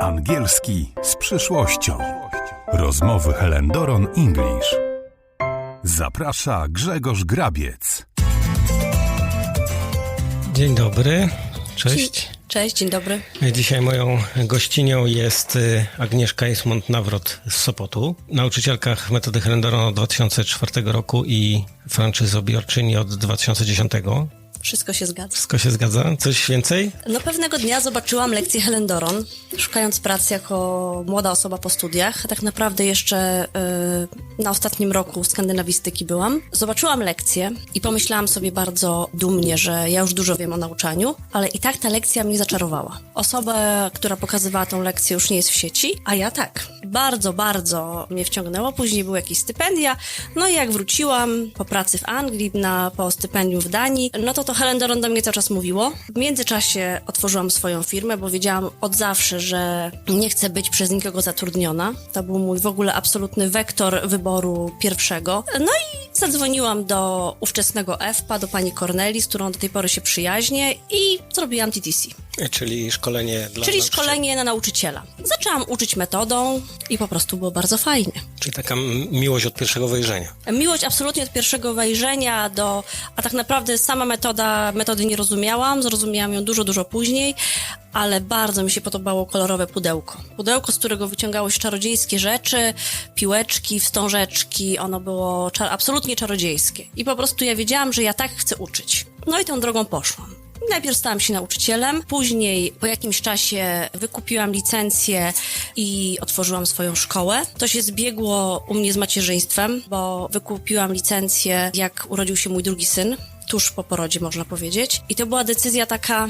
Angielski z przyszłością. Rozmowy Helen Doron English. Zaprasza Grzegorz Grabiec. Dzień dobry, cześć. Cześć, dzień dobry. Dzisiaj moją gościnią jest y, Agnieszka Ismont-Nawrot z Sopotu, nauczycielka metody Helendoron od 2004 roku i franczyzobiorczyni od 2010. Wszystko się zgadza. Wszystko się zgadza? Coś więcej? No pewnego dnia zobaczyłam lekcję Helen Doron, szukając pracy jako młoda osoba po studiach. Tak naprawdę jeszcze y, na ostatnim roku skandynawistyki byłam. Zobaczyłam lekcję i pomyślałam sobie bardzo dumnie, że ja już dużo wiem o nauczaniu, ale i tak ta lekcja mnie zaczarowała. Osoba, która pokazywała tą lekcję już nie jest w sieci, a ja tak. Bardzo, bardzo mnie wciągnęło. Później były jakieś stypendia. No i jak wróciłam po pracy w Anglii, na, po stypendium w Danii, no to to Helen Doron do mnie cały czas mówiło. W międzyczasie otworzyłam swoją firmę, bo wiedziałam od zawsze, że nie chcę być przez nikogo zatrudniona. To był mój w ogóle absolutny wektor wyboru pierwszego. No i zadzwoniłam do ówczesnego EFPA, do pani Corneli, z którą do tej pory się przyjaźnię i zrobiłam TTC. Czyli szkolenie dla Czyli nauczycieli. szkolenie na nauczyciela. Zaczęłam uczyć metodą i po prostu było bardzo fajnie. Czyli taka miłość od pierwszego wejrzenia. Miłość absolutnie od pierwszego wejrzenia do, a tak naprawdę sama metoda, metody nie rozumiałam, zrozumiałam ją dużo, dużo później, ale bardzo mi się podobało kolorowe pudełko. Pudełko, z którego wyciągało się czarodziejskie rzeczy, piłeczki, wstążeczki, ono było cza- absolutnie czarodziejskie. I po prostu ja wiedziałam, że ja tak chcę uczyć. No i tą drogą poszłam. Najpierw stałam się nauczycielem, później po jakimś czasie wykupiłam licencję i otworzyłam swoją szkołę. To się zbiegło u mnie z macierzyństwem, bo wykupiłam licencję, jak urodził się mój drugi syn, tuż po porodzie można powiedzieć. I to była decyzja taka,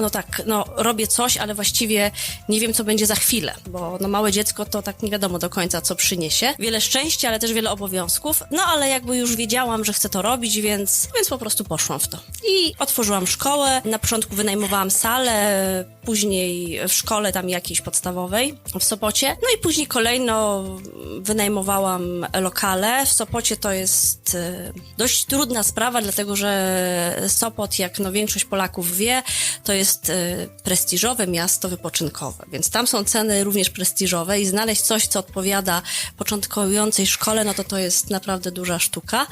no tak, no robię coś, ale właściwie nie wiem, co będzie za chwilę, bo no małe dziecko to tak nie wiadomo do końca, co przyniesie. Wiele szczęścia, ale też wiele obowiązków. No ale jakby już wiedziałam, że chcę to robić, więc, więc po prostu poszłam w to. I otworzyłam szkołę. Na początku wynajmowałam salę, później w szkole tam jakiejś podstawowej w Sopocie. No i później kolejno wynajmowałam lokale. W Sopocie to jest e, dość trudna sprawa, dlatego że Sopot, jak no większość Polaków wie, to jest e, prestiżowe miasto wypoczynkowe, więc tam są ceny również prestiżowe i znaleźć coś, co odpowiada początkującej szkole, no to to jest naprawdę duża sztuka.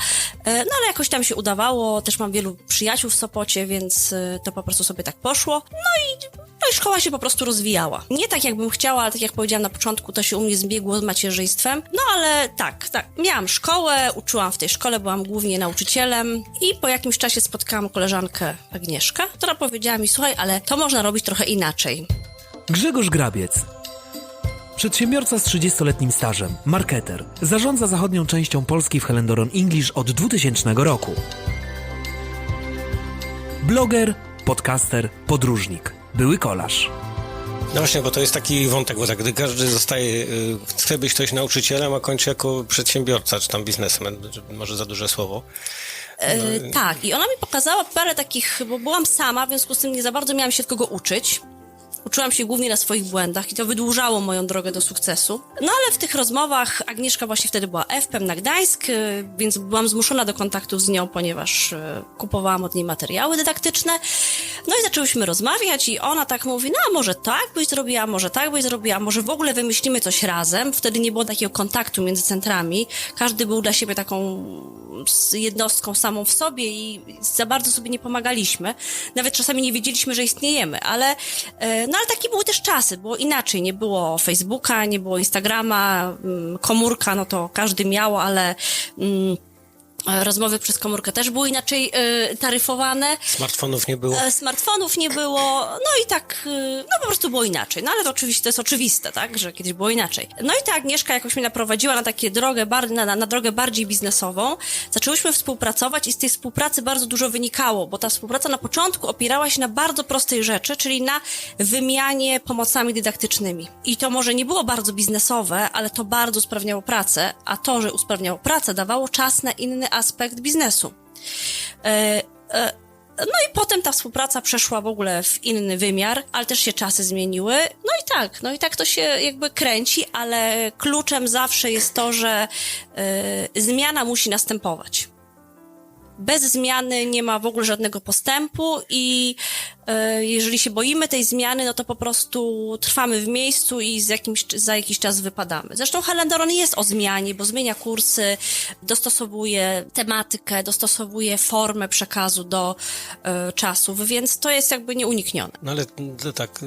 E, No ale jakoś tam się udawało, też mam wielu przyjaciół w Sopocie, więc e, to po prostu sobie tak poszło. No i i szkoła się po prostu rozwijała. Nie tak, jakbym chciała, ale tak jak powiedziałam na początku, to się u mnie zbiegło z macierzyństwem. No ale tak, tak. Miałam szkołę, uczyłam w tej szkole, byłam głównie nauczycielem i po jakimś czasie spotkałam koleżankę Agnieszkę, która powiedziała mi, słuchaj, ale to można robić trochę inaczej. Grzegorz Grabiec. Przedsiębiorca z 30-letnim stażem, marketer, zarządza zachodnią częścią Polski w Helendoron English od 2000 roku. Bloger, podcaster, podróżnik, były kolarz. No właśnie, bo to jest taki wątek, bo tak, gdy każdy zostaje, y, chce być ktoś nauczycielem, a kończy jako przedsiębiorca, czy tam biznesmen, może za duże słowo. E, tak, i ona mi pokazała parę takich, bo byłam sama, w związku z tym nie za bardzo miałam się od kogo uczyć. Uczyłam się głównie na swoich błędach i to wydłużało moją drogę do sukcesu. No ale w tych rozmowach Agnieszka właśnie wtedy była FPM na Gdańsk, y, więc byłam zmuszona do kontaktów z nią, ponieważ y, kupowałam od niej materiały dydaktyczne. No i zaczęłyśmy rozmawiać i ona tak mówi, no a może tak byś zrobiła, może tak byś zrobiła, może w ogóle wymyślimy coś razem. Wtedy nie było takiego kontaktu między centrami. Każdy był dla siebie taką jednostką samą w sobie i za bardzo sobie nie pomagaliśmy. Nawet czasami nie wiedzieliśmy, że istniejemy, ale, e, no ale takie były też czasy, było inaczej. Nie było Facebooka, nie było Instagrama, mm, komórka, no to każdy miał, ale mm, rozmowy przez komórkę też były inaczej e, taryfowane. Smartfonów nie było. E, Smartfonów nie było, no i tak, y, no po prostu było inaczej. No ale to oczywiście to jest oczywiste, tak, że kiedyś było inaczej. No i ta Agnieszka jakoś mnie naprowadziła na takie drogę, na, na, drogę bardziej biznesową. Zaczęłyśmy współpracować i z tej współpracy bardzo dużo wynikało, bo ta współpraca na początku opierała się na bardzo prostej rzeczy, czyli na wymianie pomocami dydaktycznymi. I to może nie było bardzo biznesowe, ale to bardzo usprawniało pracę, a to, że usprawniało pracę, dawało czas na inny aspekt biznesu. E, e, no i potem ta współpraca przeszła w ogóle w inny wymiar, ale też się czasy zmieniły. No i tak, no i tak to się jakby kręci, ale kluczem zawsze jest to, że y, zmiana musi następować. Bez zmiany nie ma w ogóle żadnego postępu i e, jeżeli się boimy tej zmiany, no to po prostu trwamy w miejscu i z jakimś, za jakiś czas wypadamy. Zresztą Helen Doron jest o zmianie, bo zmienia kursy, dostosowuje tematykę, dostosowuje formę przekazu do e, czasów, więc to jest jakby nieuniknione. No ale to tak,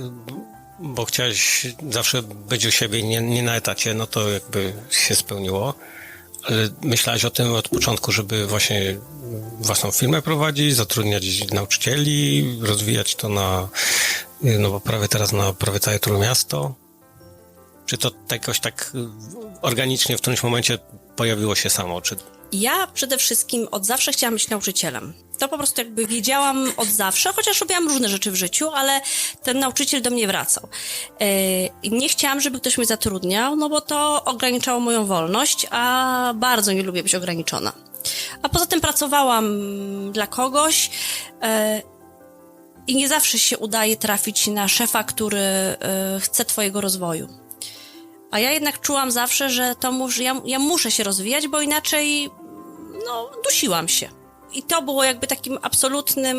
bo chciałeś zawsze być u siebie, nie, nie na etacie, no to jakby się spełniło. Ale myślałaś o tym od początku, żeby właśnie własną firmę prowadzić, zatrudniać nauczycieli, rozwijać to na, no bo prawie teraz na prawie całe Trójmiasto? Czy to jakoś tak organicznie w którymś momencie pojawiło się samo? Czy Ja przede wszystkim od zawsze chciałam być nauczycielem. To po prostu jakby wiedziałam od zawsze, chociaż robiłam różne rzeczy w życiu, ale ten nauczyciel do mnie wracał. I nie chciałam, żeby ktoś mnie zatrudniał, no bo to ograniczało moją wolność, a bardzo nie lubię być ograniczona. A poza tym pracowałam dla kogoś yy, i nie zawsze się udaje trafić na szefa, który yy, chce twojego rozwoju. A ja jednak czułam zawsze, że to mus, ja, ja muszę się rozwijać, bo inaczej no, dusiłam się. I to było jakby takim absolutnym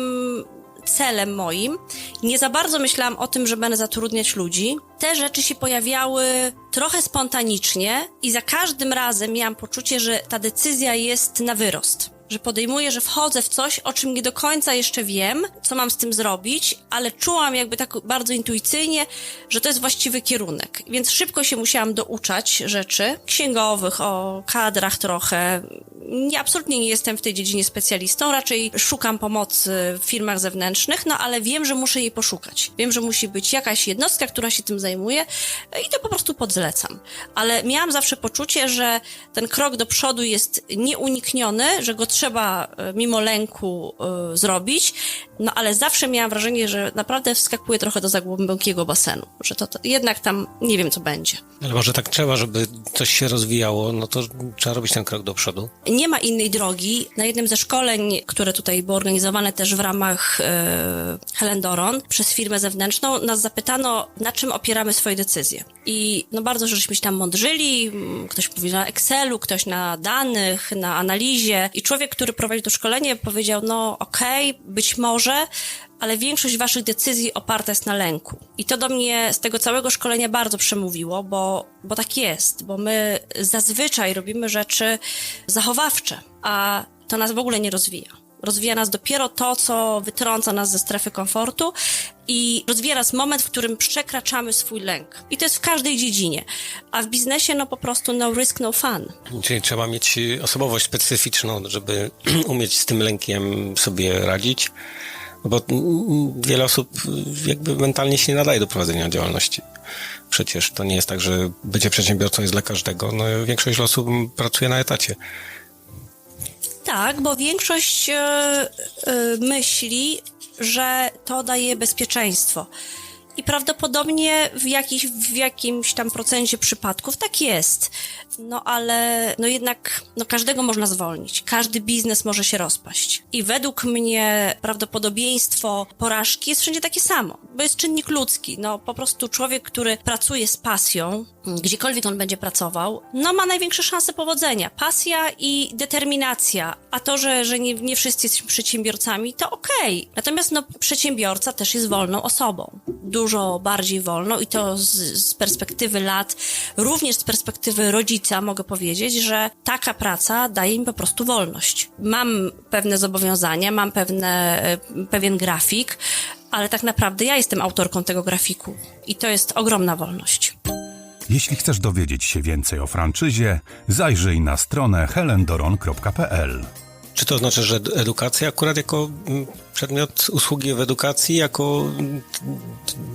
celem moim. Nie za bardzo myślałam o tym, że będę zatrudniać ludzi. Te rzeczy się pojawiały trochę spontanicznie i za każdym razem miałam poczucie, że ta decyzja jest na wyrost. Że podejmuję, że wchodzę w coś, o czym nie do końca jeszcze wiem, co mam z tym zrobić, ale czułam jakby tak bardzo intuicyjnie, że to jest właściwy kierunek. Więc szybko się musiałam douczać rzeczy księgowych, o kadrach trochę. Nie, absolutnie nie jestem w tej dziedzinie specjalistą, raczej szukam pomocy w firmach zewnętrznych, no ale wiem, że muszę jej poszukać. Wiem, że musi być jakaś jednostka, która się tym zajmuje i to po prostu podzlecam. Ale miałam zawsze poczucie, że ten krok do przodu jest nieunikniony, że go trzeba e, mimo lęku y, zrobić, no ale zawsze miałam wrażenie, że naprawdę wskakuję trochę do zagłębokiego basenu, że to, to jednak tam nie wiem, co będzie. Ale może tak trzeba, żeby coś się rozwijało, no to trzeba robić ten krok do przodu. Nie ma innej drogi. Na jednym ze szkoleń, które tutaj były organizowane też w ramach e, Helen Doron przez firmę zewnętrzną, nas zapytano, na czym opieramy swoje decyzje. I no bardzo żeśmy się tam mądrzyli. m, Ktoś mówi na Excelu, ktoś na danych, na analizie. I człowiek, który prowadził to szkolenie, powiedział, no okej, być może, ale większość waszych decyzji oparta jest na lęku. I to do mnie z tego całego szkolenia bardzo przemówiło, bo, bo tak jest, bo my zazwyczaj robimy rzeczy zachowawcze, a to nas w ogóle nie rozwija. Rozwija nas dopiero to, co wytrąca nas ze strefy komfortu i rozwija nas moment, w którym przekraczamy swój lęk. I to jest w każdej dziedzinie. A w biznesie, no po prostu no risk, no fun. Czyli trzeba mieć osobowość specyficzną, żeby umieć z tym lękiem sobie radzić. Bo wiele osób jakby mentalnie się nie nadaje do prowadzenia działalności. Przecież to nie jest tak, że bycie przedsiębiorcą jest dla każdego. No, większość osób pracuje na etacie. Tak, bo większość e, e, myśli, że to daje bezpieczeństwo. I prawdopodobnie w, w jakimś tam procencie przypadków tak jest. No ale no jednak no każdego można zwolnić. Każdy biznes może się rozpaść. I według mnie prawdopodobieństwo porażki jest wszędzie takie samo, bo jest czynnik ludzki. No po prostu człowiek, który pracuje z pasją, gdziekolwiek on będzie pracował, no ma największe szanse powodzenia. Pasja i determinacja. A to, że, że nie, nie wszyscy jesteśmy przedsiębiorcami, to okej. Natomiast no, przedsiębiorca też jest wolną osobą. Dużo bardziej wolną i to z, z perspektywy lat, również z perspektywy rodzica mogę powiedzieć, że taka praca daje mi po prostu wolność. Mam pewne zobowiązania, mam pewne, e, pewien grafik, ale tak naprawdę ja jestem autorką tego grafiku i to jest ogromna wolność. Jeśli chcesz dowiedzieć się więcej o franczyzie, zajrzyj na stronę helendoron.pl. Czy to znaczy, że edukacja akurat jako mm, przedmiot usługi w edukacji, jako mm,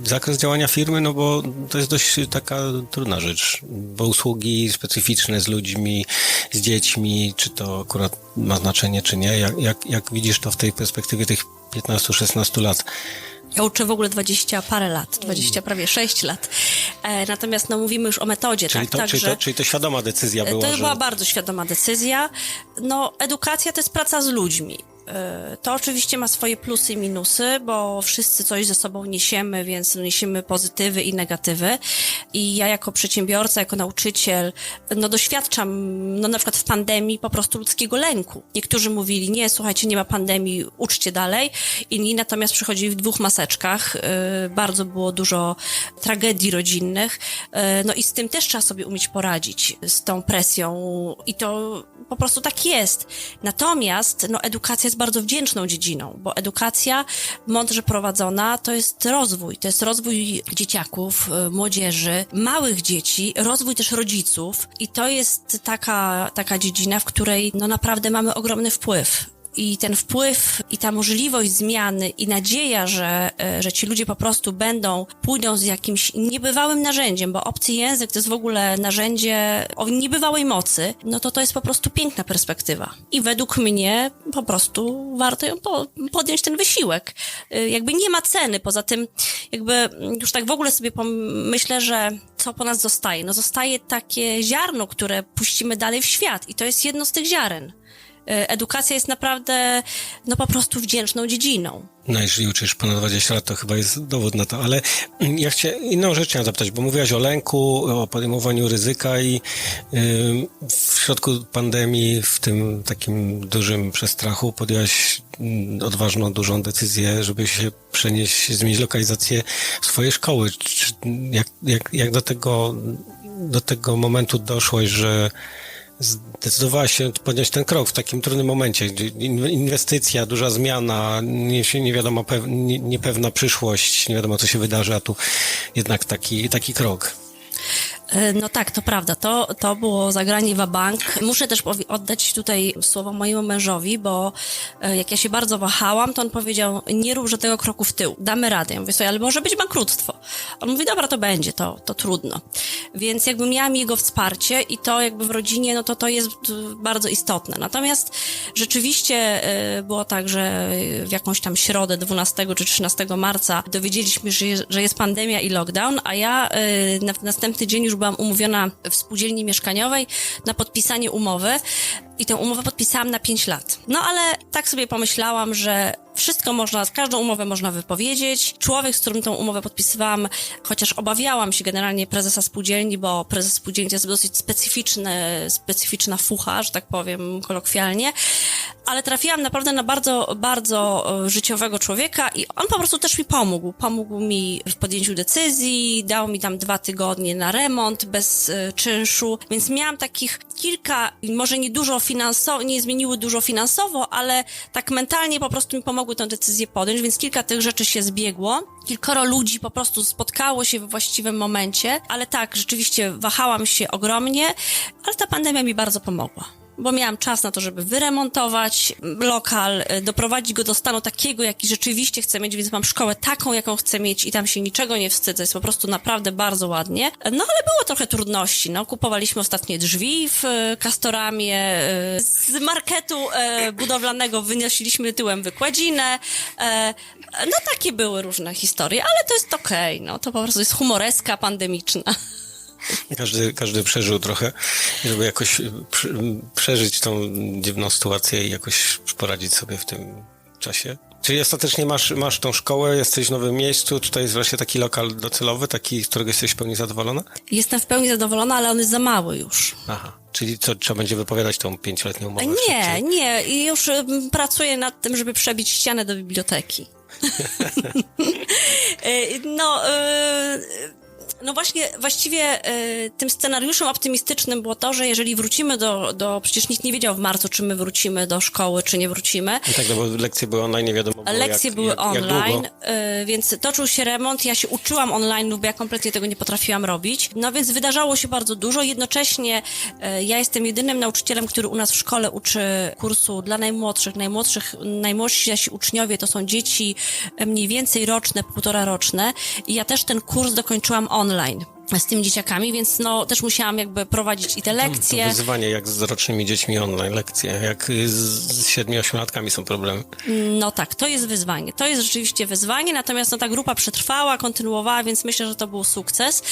zakres działania firmy, no bo to jest dość taka trudna rzecz, bo usługi specyficzne z ludźmi, z dziećmi, czy to akurat ma znaczenie, czy nie? Jak, jak, jak widzisz to w tej perspektywie tych 15-16 lat? Ja uczę w ogóle 20 parę lat, 20 prawie 6 lat. E, natomiast no mówimy już o metodzie, Czyli, tak? to, czyli, to, czyli to świadoma decyzja była, to że... była bardzo świadoma decyzja. No, edukacja to jest praca z ludźmi. E, To oczywiście ma swoje plusy i minusy, bo wszyscy coś ze sobą niesiemy, więc niesiemy pozytywy i negatywy. I ja jako przedsiębiorca, jako nauczyciel, no doświadczam, no na przykład w pandemii po prostu ludzkiego lęku. Niektórzy mówili, nie, słuchajcie, nie ma pandemii, uczcie dalej. Inni natomiast przychodzili w dwóch maseczkach. E, Bardzo było dużo tragedii rodzinnych. E, No i z tym też trzeba sobie umieć poradzić, z tą presją. I to po prostu tak jest. Natomiast no, edukacja jest bardzo wdzięczną dziedziną, bo edukacja mądrze prowadzona to jest rozwój. To jest rozwój dzieciaków, y, młodzieży, małych dzieci, rozwój też rodziców. I to jest taka, taka dziedzina, w której no, naprawdę mamy ogromny wpływ. I ten wpływ i ta możliwość zmiany i nadzieja, że, e, że ci ludzie po prostu będą, pójdą z jakimś niebywałym narzędziem, bo obcy język to jest w ogóle narzędzie o niebywałej mocy, no to to jest po prostu piękna perspektywa. I według mnie po prostu warto ją po, podjąć ten wysiłek. Y, Jakby nie ma ceny, poza tym jakby już tak w ogóle sobie myślę, że co po nas zostaje? No zostaje takie ziarno, które puścimy dalej w świat i to jest jedno z tych ziaren. Y, Edukacja jest naprawdę, no po prostu wdzięczną dziedziną. No jeżeli uczysz ponad 20 lat, to chyba jest dowód na to, ale mm, ja chciałem inną rzecz chciałem zapytać, bo mówiłaś o lęku, o podejmowaniu ryzyka i w środku pandemii, w tym takim dużym przestrachu podjęłaś mm, odważną, dużą decyzję, żeby się przenieść, zmienić lokalizację swojej szkoły. Jak, jak, jak do tego, do tego momentu doszłaś, że zdecydowałaś się podjąć ten krok w takim trudnym momencie, inwestycja, duża zmiana, nie, nie wiadomo, pew, nie, niepewna przyszłość, nie wiadomo co się wydarzy, a tu jednak taki, taki krok. E, No tak, to prawda. To, to było zagranie w bank. Muszę też oddać tutaj słowo mojemu mężowi, bo e, jak ja się bardzo wahałam, to on powiedział, nie rób żadnego kroku w tył, damy radę. Ja mówię sobie, ale może być bankructwo. On mówi, dobra, to będzie, to, to trudno. Więc jakby miałam jego wsparcie i to jakby w rodzinie, no to to jest bardzo istotne. Natomiast rzeczywiście e, było tak, że w jakąś tam środę 12 czy 13 marca dowiedzieliśmy, że jest, pandemia i lockdown, a ja na następny dzień już byłam umówiona w spółdzielni mieszkaniowej na podpisanie umowy i tę umowę podpisałam na 5 lat. No ale tak sobie pomyślałam, że wszystko można, każdą umowę można wypowiedzieć. Człowiek, z którym tą umowę podpisywałam, chociaż obawiałam się generalnie prezesa spółdzielni, bo prezes spółdzielni to jest dosyć specyficzny, specyficzna fucha, że tak powiem kolokwialnie, ale trafiłam naprawdę na bardzo, bardzo e, życiowego człowieka i on po prostu też mi pomógł. Pomógł mi w podjęciu decyzji, dał mi tam dwa tygodnie na remont bez e, czynszu, więc miałam takich kilka, może nie dużo finansowo, nie zmieniły dużo finansowo, ale tak mentalnie po prostu mi pomogły tę decyzję podjąć, więc kilka tych rzeczy się zbiegło. Kilkoro ludzi po prostu spotkało się we właściwym momencie, ale tak, rzeczywiście wahałam się ogromnie, ale ta pandemia mi bardzo pomogła bo miałam czas na to, żeby wyremontować lokal, y, doprowadzić go do stanu takiego, jaki rzeczywiście chcę mieć, więc mam szkołę taką, jaką chcę mieć i tam się niczego nie wstydzę, jest po prostu naprawdę bardzo ładnie. No ale było trochę trudności, no kupowaliśmy ostatnie drzwi w y, Castoramie, y, z marketu budowlanego wynosiliśmy tyłem wykładzinę, no takie były różne historie, ale to jest okej, no to po prostu jest humoreska pandemiczna. Każdy, każdy przeżył trochę, żeby jakoś przy, przeżyć tą dziwną sytuację i jakoś poradzić sobie w tym czasie. Czyli ostatecznie masz, masz tą szkołę, jesteś w nowym miejscu, czy to jest właśnie taki lokal docelowy, taki, z którego jesteś w pełni zadowolona? Jestem w pełni zadowolona, ale on jest za mały już. Aha, czyli co, trzeba będzie wypowiadać tą pięcioletnią umowę? Nie, szybciej? nie. I już ym, pracuję nad tym, żeby przebić ścianę do biblioteki. Y, no, y, no właśnie, właściwie y, tym scenariuszem optymistycznym było to, że jeżeli wrócimy do, do, przecież nikt nie wiedział w marcu, czy my wrócimy do szkoły, czy nie wrócimy. No tak, no bo lekcje były online, nie wiadomo było Lekcje jak, były jak, jak online, długo. y, więc toczył się remont. Ja się uczyłam online, bo ja kompletnie tego nie potrafiłam robić. No więc wydarzało się bardzo dużo. Jednocześnie y, ja jestem jedynym nauczycielem, który u nas w szkole uczy kursu dla najmłodszych. Najmłodszych, najmłodsi nasi uczniowie to są dzieci mniej więcej roczne, półtora roczne. I ja też ten kurs dokończyłam online. Z tymi dzieciakami, więc no też musiałam jakby prowadzić i te To lekcje. wyzwanie jak z rocznymi dziećmi online lekcje, jak z, z 7-8-latkami są problemy. No tak, to jest wyzwanie. To jest rzeczywiście wyzwanie, natomiast no, ta grupa przetrwała, kontynuowała, więc myślę, że to był sukces.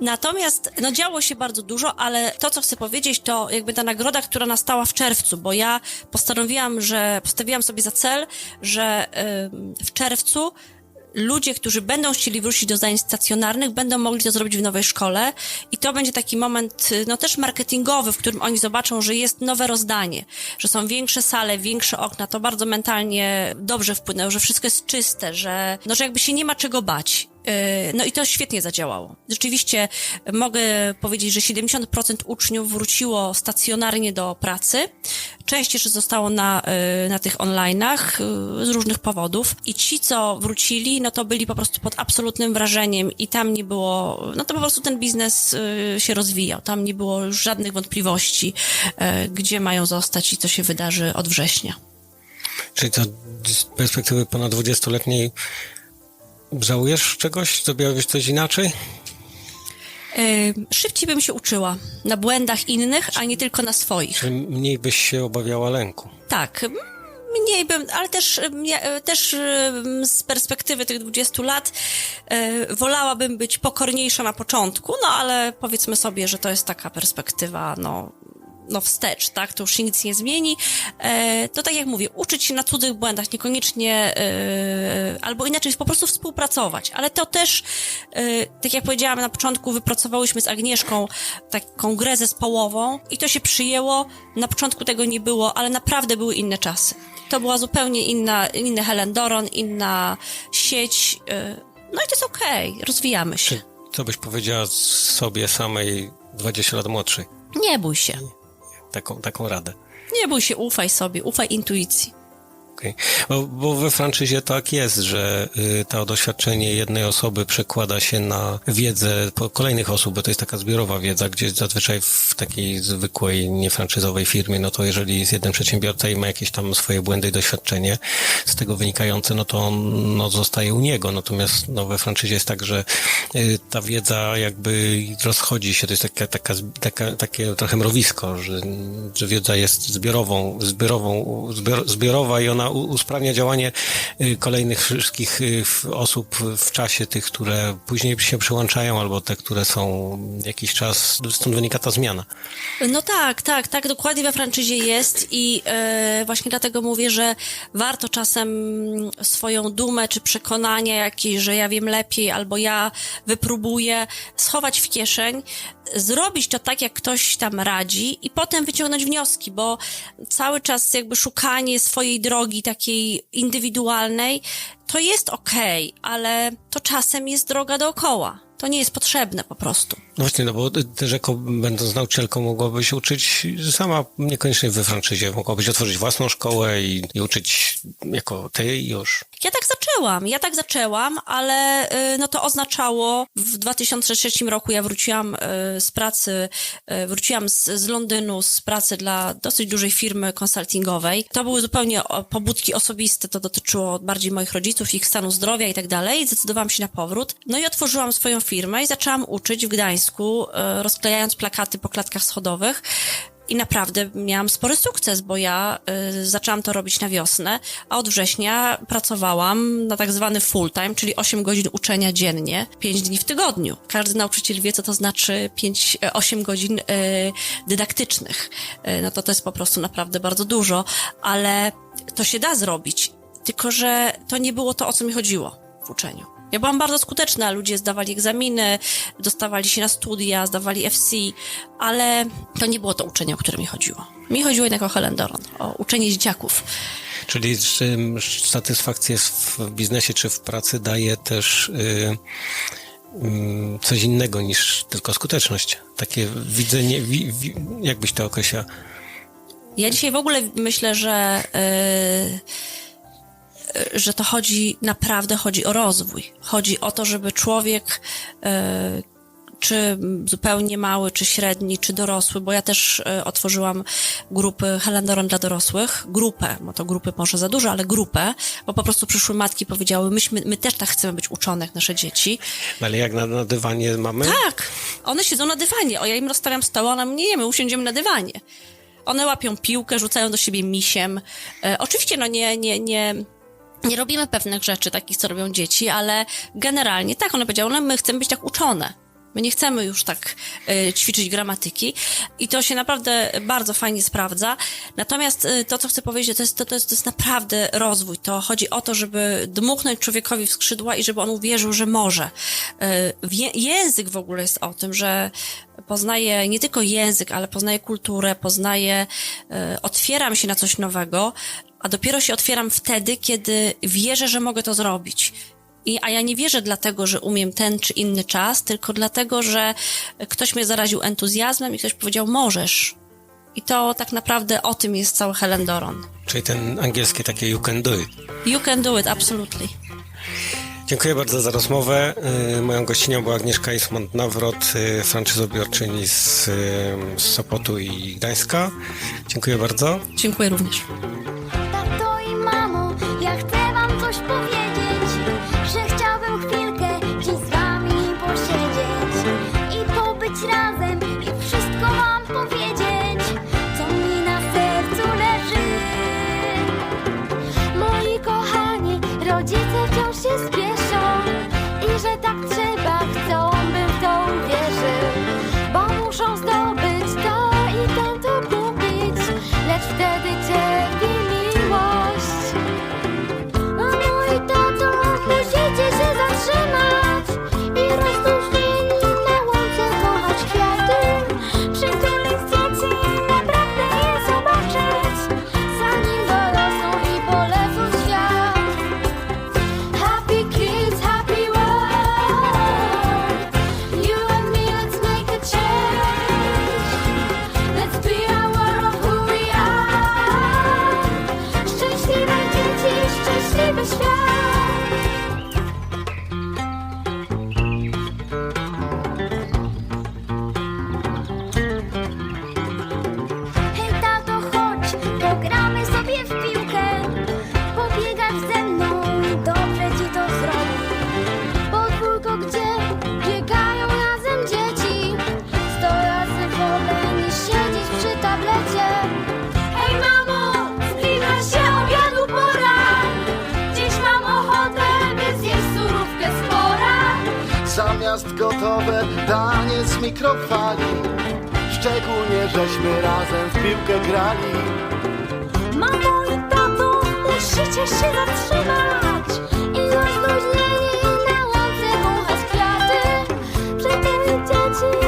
Natomiast no, działo się bardzo dużo, ale to, co chcę powiedzieć, to jakby ta nagroda, która nastała w czerwcu, bo ja postanowiłam, że postawiłam sobie za cel, że w czerwcu ludzie, którzy będą chcieli wrócić do zajęć stacjonarnych, będą mogli to zrobić w nowej szkole i to będzie taki moment, y, no też marketingowy, w którym oni zobaczą, że jest nowe rozdanie, że są większe sale, większe okna, to bardzo mentalnie dobrze wpłynęło, że wszystko jest czyste, że, no, że jakby się nie ma czego bać. Yy, No i to świetnie zadziałało. Rzeczywiście mogę powiedzieć, że 70% uczniów wróciło stacjonarnie do pracy. Część jeszcze zostało na, yy, na tych online'ach yy, z różnych powodów. I ci, co wrócili, no to byli po prostu pod absolutnym wrażeniem i tam nie było, no to po prostu ten biznes się rozwijał. Tam nie było już żadnych wątpliwości, gdzie mają zostać i co się wydarzy od września. Czyli to z perspektywy ponad 20-letniej żałujesz czegoś? Zrobiłabyś coś inaczej? Yy, Szybciej bym się uczyła na błędach innych, a nie tylko na swoich. Czy mniej byś się obawiała lęku? Tak, mniej bym, ale też, ja- e, też z perspektywy tych 20 lat e, wolałabym być pokorniejsza na początku, no ale powiedzmy sobie, że to jest taka perspektywa, no, no wstecz, tak, to już się nic nie zmieni. E, to tak jak mówię, uczyć się na cudzych błędach, niekoniecznie, e, albo inaczej, po prostu współpracować, ale to też, e, tak jak powiedziałam na początku, wypracowałyśmy z Agnieszką taką grę zespołową i to się przyjęło. Na początku tego nie było, ale naprawdę były inne czasy. To była zupełnie inna, inny Helen Doron, inna sieć, e, no i to jest okej, rozwijamy się. Czy co byś powiedziała sobie samej 20 lat młodszej? Nie bój się. Taką, taką radę. Nie bój się, ufaj sobie, ufaj intuicji. Okej. Bo, bo we franczyzie tak jest, że y, to doświadczenie jednej osoby przekłada się na wiedzę kolejnych osób, bo to jest taka zbiorowa wiedza, gdzie zazwyczaj w takiej zwykłej, niefranczyzowej firmie, no to jeżeli jest jeden przedsiębiorca i ma jakieś tam swoje błędy i doświadczenie z tego wynikające, no to on, no, zostaje u niego. Natomiast no, we franczyzie jest tak, że y, ta wiedza jakby rozchodzi się, to jest taka, taka, taka, takie trochę mrowisko, że, że wiedza jest zbiorową, zbiorową, zbior, zbiorowa i ona usprawnia działanie y, kolejnych wszystkich y, osób w czasie, tych, które później się przyłączają, albo te, które są jakiś czas, stąd wynika ta zmiana. No tak, tak, tak, dokładnie we franczyzie jest i e, właśnie dlatego mówię, że warto czasem swoją dumę czy przekonania jakieś, że ja wiem lepiej albo ja wypróbuję, schować w kieszeń, zrobić to tak, jak ktoś tam radzi i potem wyciągnąć wnioski, bo cały czas jakby szukanie swojej drogi takiej indywidualnej, to jest okej, ale to czasem jest droga dookoła. To nie jest potrzebne po prostu. No właśnie, no bo też jako będąc nauczycielką mogłabyś uczyć sama, niekoniecznie we franczyzie, mogłabyś otworzyć własną szkołę i, i uczyć jako ty i już. Ja tak zaczęłam, ja tak zaczęłam, ale y, no to oznaczało, w 2003 roku ja wróciłam y, z pracy, y, wróciłam z, z Londynu z pracy dla dosyć dużej firmy konsultingowej. To były zupełnie pobudki osobiste, to dotyczyło bardziej moich rodziców, ich stanu zdrowia i tak dalej. Zdecydowałam się na powrót. No i otworzyłam swoją firmę i zaczęłam uczyć w Gdańsku, y, rozklejając plakaty po klatkach schodowych. I naprawdę miałam spory sukces, bo ja y, zaczęłam to robić na wiosnę, a od września pracowałam na tak zwany full time, czyli 8 godzin uczenia dziennie, 5 dni w tygodniu. Każdy nauczyciel wie, co to znaczy 5, e, 8 godzin y, dydaktycznych. Y, no to to jest po prostu naprawdę bardzo dużo, ale to się da zrobić. Tylko, że to nie było to, o co mi chodziło w uczeniu. Ja byłam bardzo skuteczna, ludzie zdawali egzaminy, dostawali się na studia, zdawali FC, ale to nie było to uczenie, o które mi chodziło. Mi chodziło jednak o Helen Doron, o uczenie dzieciaków. Czyli czy satysfakcję w biznesie czy w pracy daje też y, mm, coś innego niż tylko skuteczność. Takie widzenie, wi, wi, jak byś to określał? Ja dzisiaj w ogóle myślę, że, yy, yy, że to chodzi, naprawdę chodzi o rozwój. Chodzi o to, żeby człowiek yy, czy zupełnie mały, czy średni, czy dorosły, bo ja też e, otworzyłam grupy Helendoron dla dorosłych, grupę, bo to grupy może za dużo, ale grupę, bo po prostu przyszły matki powiedziały, myśmy, my też tak chcemy być uczone jak nasze dzieci. No ale jak na, na dywanie mamy? Tak, one siedzą na dywanie, o ja im rozstawiam stoł, a nam nie jemy, usiądziemy na dywanie. One łapią piłkę, rzucają do siebie misiem. E, oczywiście, no nie, nie, nie, nie robimy pewnych rzeczy takich, co robią dzieci, ale generalnie tak, one powiedziały, no my chcemy być tak uczone. My nie chcemy już tak e, ćwiczyć gramatyki i to się naprawdę bardzo fajnie sprawdza. Natomiast e, to, co chcę powiedzieć, to jest, to, to, jest, to jest naprawdę rozwój. To chodzi o to, żeby dmuchnąć człowiekowi w skrzydła i żeby on uwierzył, że może. Wie, język w ogóle jest o tym, że poznaje nie tylko język, ale poznaje kulturę, poznaje, e, otwieram się na coś nowego, a dopiero się otwieram wtedy, kiedy wierzę, że mogę to zrobić. I, a ja nie wierzę dlatego, że umiem ten czy inny czas, tylko dlatego, że ktoś mnie zaraził entuzjazmem i ktoś powiedział, możesz. I to tak naprawdę o tym jest cały Helen Doron. Czyli ten angielski takie you can do it. You can do it, absolutely. Dziękuję bardzo za rozmowę. Y, Moją gościnią była Agnieszka Ismont-Nawrot, y, franczyzobiorczyni z, y, z Sopotu i Gdańska. Dziękuję bardzo. Dziękuję również. Rodzice wciąż się spieszą i że tak trzeba, Szczególnie żeśmy razem w piłkę grali. Mamo i tato, musicie się zatrzymać. I rozluźnieni na łące wąchać kwiaty. Żeby dzieci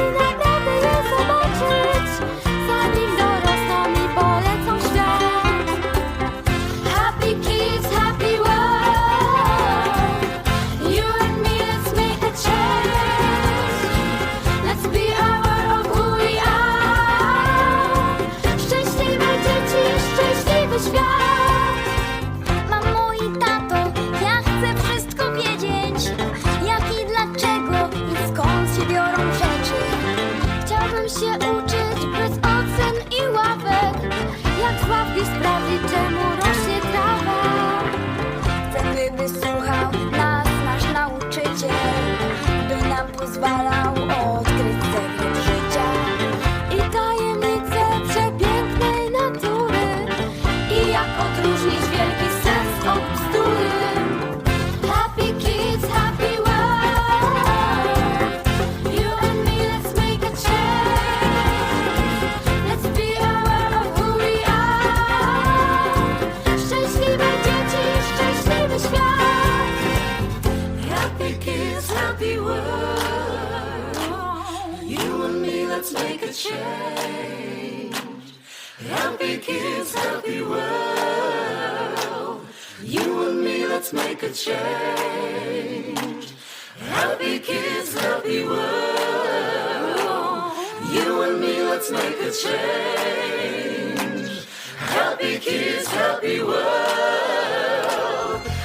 Happy kids, happy world.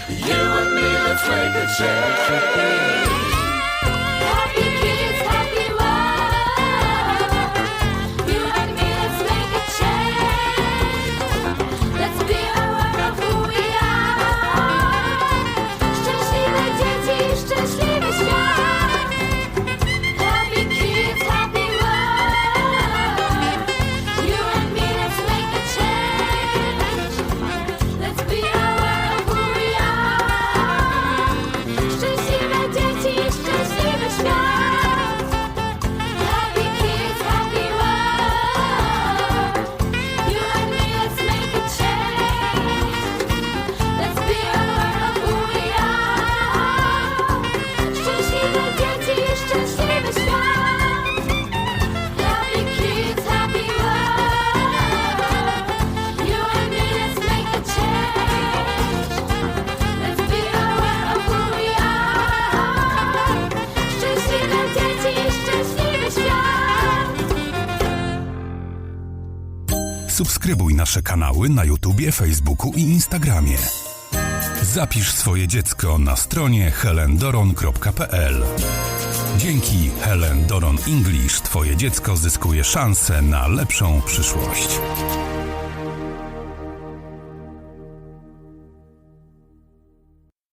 You and me, let's make a change nasze kanały na YouTubie, Facebooku i Instagramie. Zapisz swoje dziecko na stronie helendoron.pl. Dzięki Helen Doron English Twoje dziecko zyskuje szansę na lepszą przyszłość.